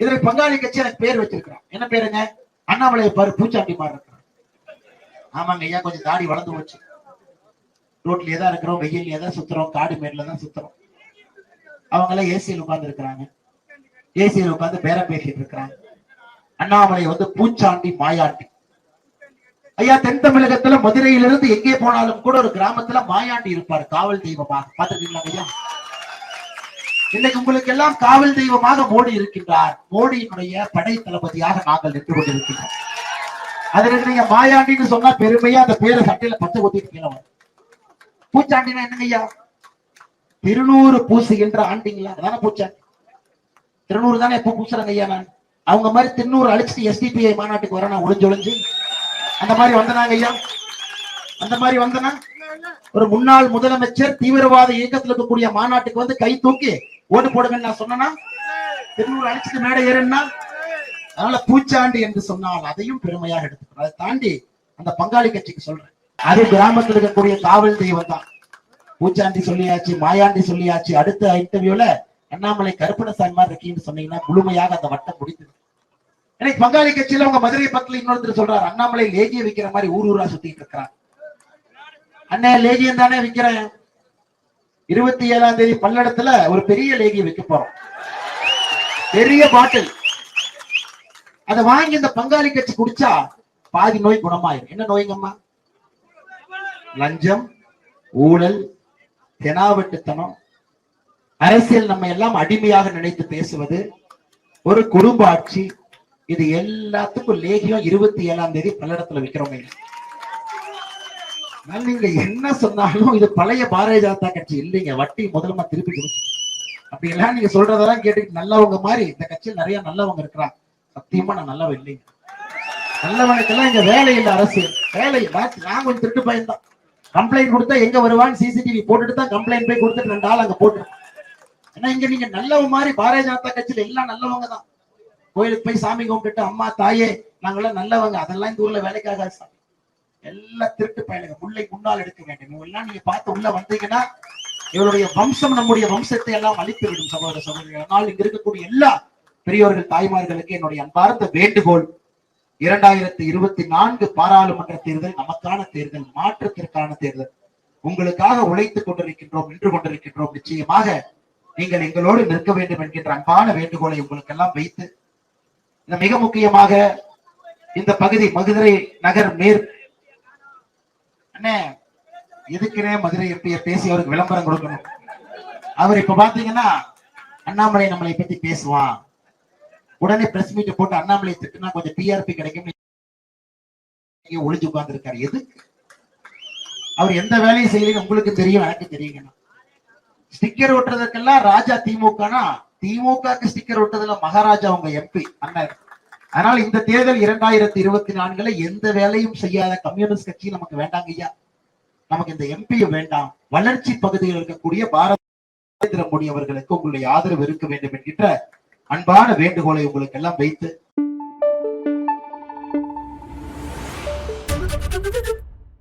இதுல பங்காளி கட்சி எனக்கு பேர் வச்சிருக்கிறான் என்ன பேருங்க? அண்ணாமலை பாரு பூச்சாண்டி மாதிரி இருக்கிறான் ஆமாங்க ஐயா கொஞ்சம் தாடி வளர்ந்து போச்சு. ரோட்லயே தான் இருக்கிறோம் வெயிலே தான் சுத்துறோம் காடு மேட்ல தான் சுத்துறோம். அவங்க எல்லாம் ஏசியில் உட்கார்ந்து இருக்கிறாங்க. ஏசியில் உட்கார்ந்து பேரம் பேசிட்டு இருக்கிறாங்க. அண்ணாமலை வந்து பூச்சாண்டி மாயாண்டி. ஐயா தென் தமிழகத்துல மதுரையிலிருந்து எங்கே போனாலும் கூட ஒரு கிராமத்துல மாயாண்டி இருப்பார் காவல் தெய்வமாக. பாத்துருக்கீங்களா ஐயா? இன்னைக்கு உங்களுக்கு எல்லாம் காவல் தெய்வமாக மோடி இருக்கின்றார். மோடியினுடைய படை தளபதியாக நாங்கள் நின்று கொண்டிருக்கின்றோம். அதற்கு நீங்க மாயாண்டின்னு சொன்னா பெருமையா அந்த பேரை சட்டையில பத்து கொத்திட்டு கீழே பூச்சாண்டினா என்னங்கய்யா திருநூறு பூசுகின்ற ஆண்டிங்களா? அதான பூச்சாண்டி. திருநூறு தானே எப்ப பூசுறாங்க ஐயா நான். அவங்க மாதிரி திருநூறு அழிச்சிட்டு எஸ்டிபிஐ மாநாட்டுக்கு வர நான் ஒளிஞ்சு ஒளிஞ்சு அந்த மாதிரி வந்தனாங்க ஐயா? அந்த மாதிரி வந்தனா? ஒரு முன்னாள் முதலமைச்சர் தீவிரவாத இயக்கத்தில் இருக்கக்கூடிய மாநாட்டுக்கு வந்து கை தூக்கி ஓட்டு போடுங்கன்னு நான் சொன்னேன்னா திருநூறு அழைச்சிட்டு மேடை ஏறுன்னா? அதனால பூச்சாண்டி என்று சொன்னால் அதையும் பெருமையாக எடுத்துக்கிறோம் அதை தாண்டி அந்த பங்காளி கட்சிக்கு சொல்றேன். அது கிராமத்தில் இருக்கக்கூடிய காவல் தெய்வம் தான். பூச்சாண்டி சொல்லியாச்சு மாயாண்டி சொல்லியாச்சு. அடுத்த இன்டர்வியூல அண்ணாமலை கருப்பணசாமி மாதிரி இருக்கீங்கன்னு சொன்னீங்கன்னா முழுமையாக அந்த வட்டம் முடிந்தது எனக்கு பங்காளி கட்சியில உங்க மதுரை பக்கத்துல இன்னொருத்தர் சொல்றாரு அண்ணாமலை லேகிய விக்கிற மாதிரி ஊர் ஊரா சுத்திட்டு இருக்கிறான் அண்ணன் லேகியம் தானே விற்கிறேன் இருபத்தி ஏழாம் தேதி பல்லடத்துல ஒரு பெரிய லேகியம் வைக்க போறோம். பெரிய பாட்டில். அதை வாங்கி இந்த பங்காளி கட்சி குடிச்சா பாதி நோய் குணமாயிரும். என்ன நோய்ங்கம்மா? லஞ்சம் ஊழல் தெனாவட்டுத்தனம். அரசியல் நம்ம எல்லாம் அடிமையாக நினைத்து பேசுவது ஒரு குடும்ப ஆட்சி இது எல்லாத்துக்கும் லேகியம் இருபத்தி ஏழாம் தேதி பல்லடத்துல விக்கிறோம். நீங்க என்ன சொன்னாலும் இது பழைய பாரதிய ஜனதா கட்சி இல்லைங்க. வட்டி முதல்ல திருப்பி கொடுக்கும் அப்படி எல்லாம் நீங்க சொல்றதெல்லாம் கேட்டு நல்லவங்க மாதிரி இந்த கட்சியில் நிறைய நல்லவங்க இருக்கிறாங்க. சத்தியமா நான் நல்லவன் இல்லைங்க. நல்லவனுக்கெல்லாம் இங்க வேலை இல்லை அரசியல் வேலை நான் கொஞ்சம் திருட்டு பையன் தான். கம்ப்ளைண்ட் கொடுத்தா எங்க வருவான்னு சிசிடிவி போட்டுட்டு தான் கம்ப்ளைண்ட் போய் கொடுத்துட்டு ரெண்டு ஆள் அங்க போட்டு ஏன்னா இங்க நீங்க நல்லவங்க மாதிரி பாரதிய ஜனதா கட்சியில எல்லாம் நல்லவங்க தான். கோயிலுக்கு போய் சாமி கும்பிட்டுட்டு அம்மா தாயே நாங்களாம் நல்லவங்க. அதெல்லாம் இந்த ஊர்ல வேலைக்காக சாமி. எல்லாம் திருட்டு பயலுங்க. முல்லை முன்னால் எடுக்க வேண்டும். எல்லாம் நீங்க பார்த்து உள்ள வந்தீங்கன்னா இவருடைய வம்சம் நம்முடைய வம்சத்தை எல்லாம் அழித்து விடும் சகோதர சகோதரிகள். ஆனால் இங்க இருக்கக்கூடிய எல்லா பெரியோர்கள் தாய்மார்களுக்கு என்னுடைய அன்பார்ந்த வேண்டுகோள். இரண்டாயிரத்தி இருபத்தி நான்கு பாராளுமன்ற தேர்தல் நமக்கான தேர்தல் மாற்றத்திற்கான தேர்தல். உங்களுக்காக உழைத்துக் கொண்டிருக்கின்றோம் நின்று கொண்டிருக்கின்றோம். நிச்சயமாக நீங்கள் எங்களோடு நிற்க வேண்டும் என்கின்ற அன்பான வேண்டுகோளை உங்களுக்கெல்லாம் வைத்து மிக முக்கியமாக இந்த பகுதி மதுரை நகர் மேற் அண்ணே எதுக்குனே மதுரை எம்பிய பேசி அவருக்கு விளம்பரம் கொடுக்கணும். அவர் இப்ப பாத்தீங்கன்னா அண்ணாமலை நம்மளை பத்தி பேசுவான். உடனே பிரஸ் மீட்டை போட்டு அண்ணாமலை திட்டுனா கொஞ்சம் பிஆர்பி கிடைக்கும். ஒளிஞ்சு உட்கார்ந்து இருக்காரு எதுக்கு அவர் எந்த வேலையும் செய்யலன்னு உங்களுக்கு தெரியும் எனக்கு தெரியுங்க ஸ்டிக்கர் ஒட்டுறதுக்கெல்லாம் ராஜா திமுகனா திமுகக்கு ஸ்டிக்கர் ஒட்டுறதுல மகாராஜா உங்க எம்பி அண்ணன். அதனால இந்த தேர்தல் இரண்டாயிரத்தி இருபத்தி நான்குல எந்த வேலையும் செய்யாத கம்யூனிஸ்ட் கட்சி நமக்கு வேண்டாங்க ஐயா. நமக்கு இந்த எம்பி வேண்டாம். வளர்ச்சி பகுதியில் இருக்கக்கூடிய பாரத மோடி அவர்களுக்கு உங்களுடைய ஆதரவு இருக்க வேண்டும் என்கின்ற அன்பான வேண்டுகோளை உங்களுக்கு எல்லாம் வைத்து